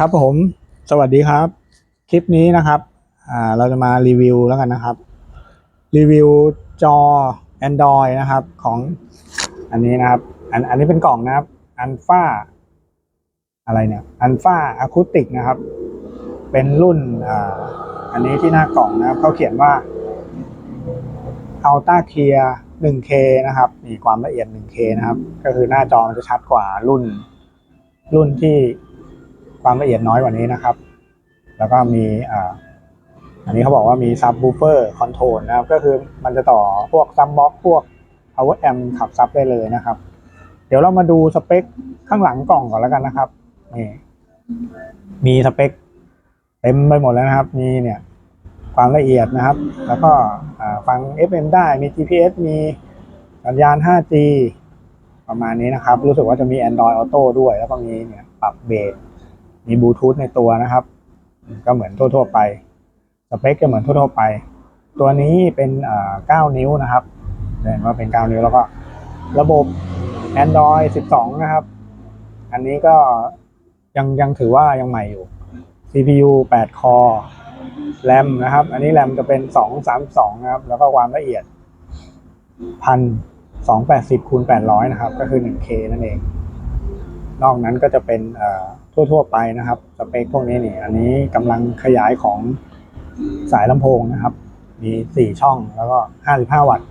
ครับผม สวัสดีครับ คลิปนี้นะครับ อ่า เราจะมารีวิวแล้วกันนะครับ รีวิวจอ Android นะครับ ของอันนี้นะครับ อันอันนี้เป็นกล่องนะครับอันฟ้าอะไรเนี่ยอันฟ้าอะคูติกนะครับ เป็นรุ่นอ่าอันนี้ที่หน้ากล่องนะครับเขาเขียนว่า Ultra Clear 1K นะครับ มีความละเอียด 1K นะครับ ก็คือหน้าจอมันจะชัดกว่ารุ่น รุ่นที่ ความละเอียดน้อยกว่านี้นะครับ แล้วก็มีอ่าอันนี้เขาบอกว่ามี Subwoofer Control นะครับ ก็คือมันจะต่อพวก Subbox พวก Power Amp ขับซับได้เลยนะครับ เดี๋ยวเรามาดูสเปคข้างหลังกล่องก่อนแล้วกันนะครับนี่มีสเปคเต็มไปหมดแล้วนะครับ มีเนี่ยความละเอียดนะครับ แล้วก็ฟัง FM ได้มี GPS มีสัญญาณ 5G ประมาณนี้นะครับ รู้สึกว่าจะมี Android Auto ด้วย แล้วก็มีเนี่ยปรับเบส มีบลูทูธในตัวนะครับ ก็เหมือนทั่ว ๆ ไป สเปคก็เหมือนทั่ว ๆ ไป ตัวนี้เป็นอ่า9นิ้วนะครับเห็นว่าเป็น9นิ้วแล้วก็ระบบ Android 12 นะครับ อันนี้ก็ยังยังถือว่ายังใหม่อยู่ CPU 8 คอแรมนะครับ อันนี้แรมจะเป็น 232 นะครับ แล้วก็ความละเอียด 1,280คูณ800 นะครับ ก็คือ 1K นั่นเอง นอกนั้นก็จะเป็นเอ่อ ทั่วๆไปนะครับสเปคพวกนี้นี่อันนี้กำลังขยายของสายลำโพงนะครับ มี4ช่องแล้วก็55วัตต์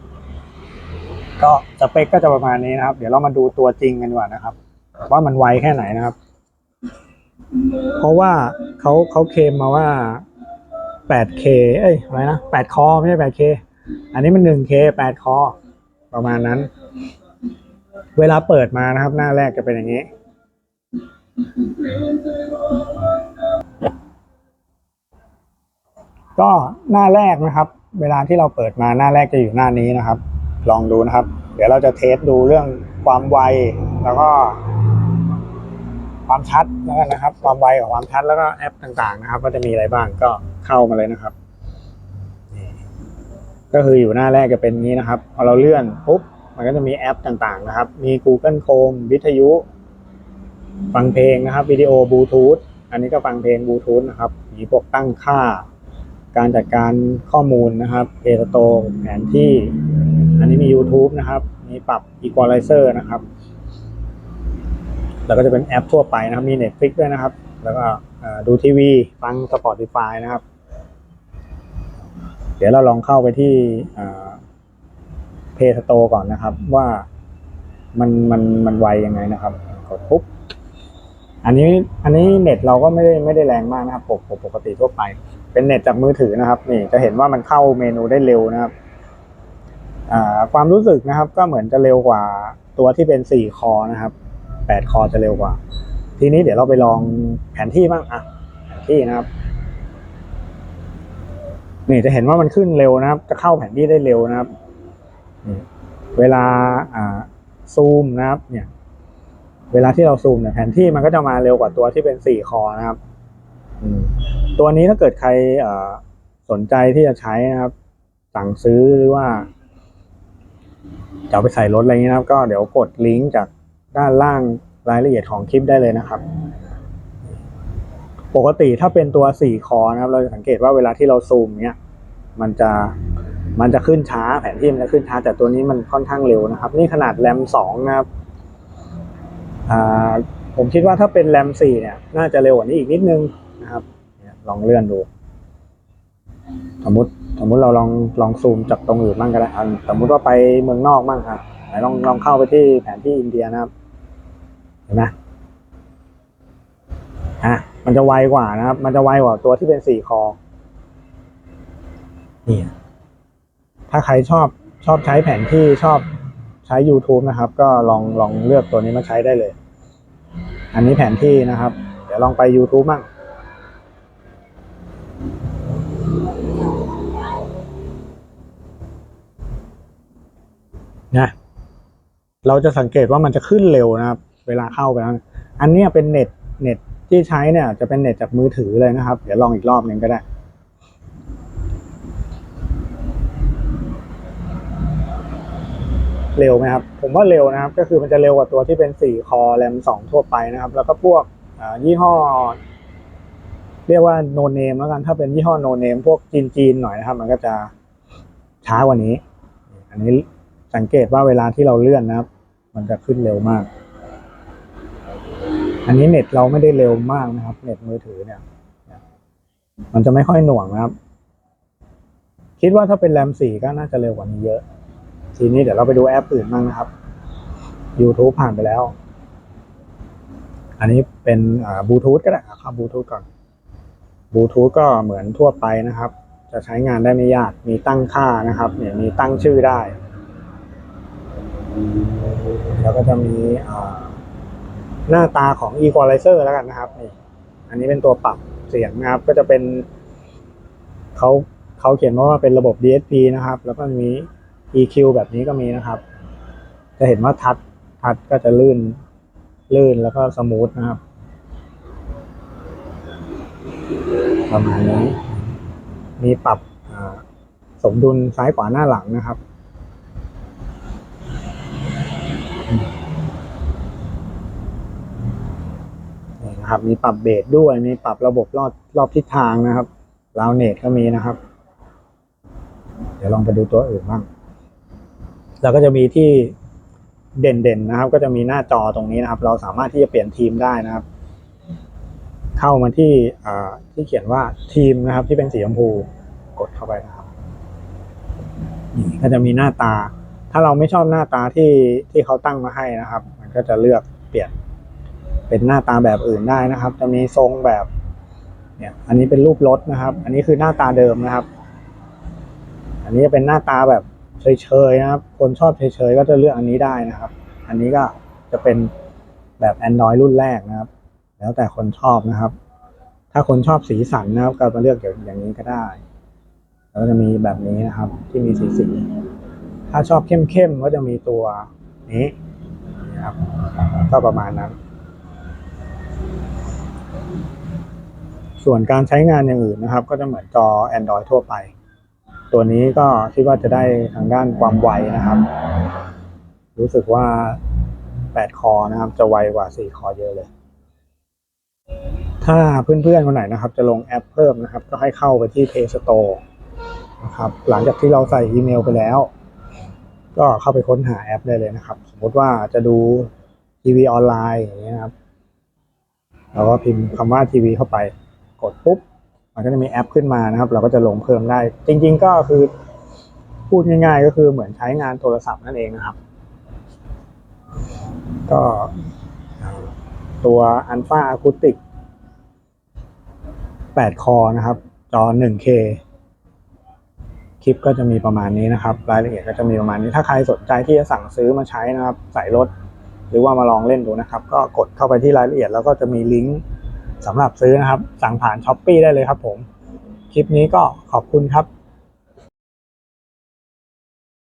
ก็สเปคก็จะประมาณนี้นะครับ เดี๋ยวเรามาดูตัวจริงกันดีกว่านะครับ ว่ามันไวแค่ไหนนะครับ เพราะว่าเขาเขาเคลมมาว่า 8K เอ้ยอะไรนะ 8 คอไม่ใช่ 8K อันนี้มัน 1K 8 คอ ประมาณนั้น เวลาเปิดมานะครับ หน้าแรกจะเป็นอย่างนี้ ก็หน้าแรกนะครับ เวลาที่เราเปิดมาหน้าแรกจะอยู่หน้านี้นะครับ ลองดูนะครับ เดี๋ยวเราจะเทสดูเรื่องความไวแล้วก็ ความชัดแล้วกันนะครับ ความไวกับความชัดแล้วก็แอปต่างๆนะครับว่าจะมีอะไรบ้างก็เข้ามาเลยนะครับก็คืออยู่หน้าแรกจะเป็นนี้นะครับ พอเราเลื่อนปุ๊บมันก็จะมีแอปต่างๆนะครับ มี Google Chrome วิทยุ ฟังเพลงนะครับวิดีโอบลูทูธอันนี้ก็ฟังเพลงบลูทูธนะครับมีพวกตั้งค่า การจัดการข้อมูลนะครับเพจโตแผนที่ อันนี้มี YouTube นะครับ มีปรับ Equalizer นะครับ แล้วก็จะเป็นแอปทั่วไปนะครับ มี Netflix ด้วยนะครับ แล้วก็ดูทีวี ฟัง Spotify นะครับ เดี๋ยวเราลองเข้าไปที่เพจโตก่อนนะครับ ว่ามันมันมันไวยังไงนะครับ กดปุ๊บ อันนี้อันนี้เน็ตเราก็ไม่ได้ไม่ได้แรงมากนะครับปกปกติทั่วไป เป็นเน็ตจากมือถือนะครับ นี่จะเห็นว่ามันเข้าเมนูได้เร็วนะครับความรู้สึกนะครับ ก็เหมือนจะเร็วกว่าตัวที่เป็นสี่คอนะครับแปดคอจะเร็วกว่า ทีนี้เดี๋ยวเราไปลองแผนที่บ้างอะแผนที่นะครับ นี่จะเห็นว่ามันขึ้นเร็วนะครับ จะเข้าแผนที่ได้เร็วนะครับ เวลาซูมนะครับ เนี่ย เวลาที่เราซูมเนี่ยแผนที่มันก็จะมาเร็วกว่าตัวที่เป็นสี่คอนะครับตัวนี้ถ้าเกิดใครสนใจที่จะใช้นะครับ สั่งซื้อหรือว่าจะไปใส่รถอะไรอย่างนี้นะครับ ก็เดี๋ยวกดลิงก์จากด้านล่างรายละเอียดของคลิปได้เลยนะครับ ปกติถ้าเป็นตัวสี่คอนะครับ เราจะสังเกตว่าเวลาที่เราซูมเนี้ยมันจะมันจะขึ้นช้าแผนที่มันจะขึ้นช้า แต่ตัวนี้มันค่อนข้างเร็วนะครับ นี่ขนาดแรมสองนะครับ ผมคิดว่าถ้าเป็นแรมสี่เนี่ย น่าจะเร็วกว่านี้อีกนิดนึงนะครับลองเลื่อนดู สมมติสมมติเราลองลองซูมจากตรงอื่นบ้างก็ได้สมมติว่าไปเมืองนอกบ้างครับไหนลองลองเข้าไปที่แผนที่อินเดียนะครับ เห็นไหมอะมันจะไวกว่านะครับ มันจะไวกว่าตัวที่เป็นสี่คอนี่ถ้าใครชอบชอบใช้แผนที่ชอบ ใช้ YouTube นะครับ ก็ลองลองเลือกตัวนี้มาใช้ได้เลย อันนี้แผนที่นะครับ เดี๋ยวลองไป YouTube บ้างนะเราจะสังเกตว่ามันจะขึ้นเร็วนะครับ เวลาเข้าไปแล้วอันนี้เป็นเน็ตเน็ตที่ใช้เนี่ยจะเป็นเน็ตจากมือถือเลยนะครับ เดี๋ยวลองอีกรอบหนึ่งก็ได้ เร็วไหมครับ ผมว่าเร็วนะครับ ก็คือมันจะเร็วกว่าตัวที่เป็น 4 คอแรม 2 ทั่วไปนะครับ แล้วก็พวกยี่ห้อ เรียกว่าโนเนมแล้วกัน ถ้าเป็นยี่ห้อโนเนมพวกจีนๆหน่อยนะครับ มันก็จะช้ากว่านี้ อันนี้สังเกตว่าเวลาที่เราเลื่อนนะครับ มันจะขึ้นเร็วมาก อันนี้เน็ตเราไม่ได้เร็วมากนะครับ เน็ตมือถือเนี่ย มันจะไม่ค่อยหน่วงนะครับ คิดว่าถ้าเป็นแรมสี่ก็น่าจะเร็วกว่านี้เยอะ ทีนี้เดี๋ยวเราไปดูแอปอื่นบ้างนะครับ YouTube ผ่านไปแล้ว อันนี้เป็นบลูทูธก็ได้ครับบลูทูธก่อนบลูทูธก็เหมือนทั่วไปนะครับ จะใช้งานได้ไม่ยาก มีตั้งค่านะครับ เนี่ยมีตั้งชื่อได้ แล้วก็จะมีหน้าตาของ Equalizer แล้วกันนะครับนี่อันนี้เป็นตัวปรับเสียงนะครับ ก็จะเป็นเขาเขาเขียนว่าเป็นระบบ DSP นะครับ แล้วก็มี EQ แบบนี้ก็มีนะครับ จะเห็นว่าทัดทัดก็จะลื่น ลื่นแล้วก็สมูทนะครับ ประมาณนี้ มีปรับสมดุลซ้ายขวาหน้าหลังนะครับนี่นะครับ มีปรับเบสด้วย มีปรับระบบรอบรอบทิศทางนะครับราวเนตก็มีนะครับ เดี๋ยวลองไปดูตัวอื่นบ้าง แล้วก็จะมีที่เด่นๆนะครับ ก็จะมีหน้าจอตรงนี้นะครับ เราสามารถที่จะเปลี่ยนทีมได้นะครับ เข้ามาที่อ่าที่เขียนว่าทีมนะครับ ที่เป็นสีชมพูกดเข้าไปนะครับนี่ก็จะมีหน้าตา ถ้าเราไม่ชอบหน้าตาที่ที่เขาตั้งมาให้นะครับ มันก็จะเลือกเปลี่ยน เป็นหน้าตาแบบอื่นได้นะครับ จะมีทรงแบบ เนี่ย อันนี้เป็นรูปรถนะครับ อันนี้คือหน้าตาเดิมนะครับ อันนี้จะเป็นหน้าตาแบบ เฉยๆนะครับ คนชอบเฉยๆก็จะเลือกอันนี้ได้นะครับ อันนี้ก็จะเป็นแบบ Android รุ่นแรกนะครับ แล้วแต่คนชอบนะครับ ถ้าคนชอบสีสันนะครับ ก็มาเลือกอย่างนี้ก็ได้ แล้วจะมีแบบนี้นะครับ ที่มีสีสีถ้าชอบเข้มๆก็จะมีตัวนี้นะครับ ก็ประมาณนั้น ส่วนการใช้งานอย่างอื่นนะครับ ก็จะเหมือนจอ Android ทั่วไป ตัวนี้ก็คิดว่าจะได้ทางด้านความไวนะครับ รู้สึกว่า 8 คอนะครับ จะไวกว่า 4 คอเยอะเลย ถ้าเพื่อนๆคนไหนนะครับ จะลงแอปเพิ่มนะครับ ก็ให้เข้าไปที่ Play Store นะครับ หลังจากที่เราใส่อีเมลไปแล้ว ก็เข้าไปค้นหาแอปได้เลยนะครับ สมมติว่าจะดูทีวีออนไลน์อย่างนี้ยนครับเราก็พิมพ์คำว่าทีวีเข้าไป กดปุ๊บ มันก็จะมีแอปขึ้นมานะครับ เราก็จะลงเพิ่มได้ จริง ๆ ก็คือพูดง่าย ๆ ก็คือเหมือนใช้งานโทรศัพท์นั่นเองนะครับ ก็ตัว Alpha Acoustic 8คอนะครับ จอ 1K คลิปก็จะมีประมาณนี้นะครับ รายละเอียดก็จะมีประมาณนี้ ถ้าใครสนใจที่จะสั่งซื้อมาใช้นะครับ ใส่รถ หรือว่ามาลองเล่นดูนะครับ ก็กดเข้าไปที่รายละเอียดแล้วก็จะมีลิงก์ สำหรับซื้อนะครับ สั่งผ่านช้อปปีได้เลยครับผม คลิปนี้ก็ขอบคุณครับ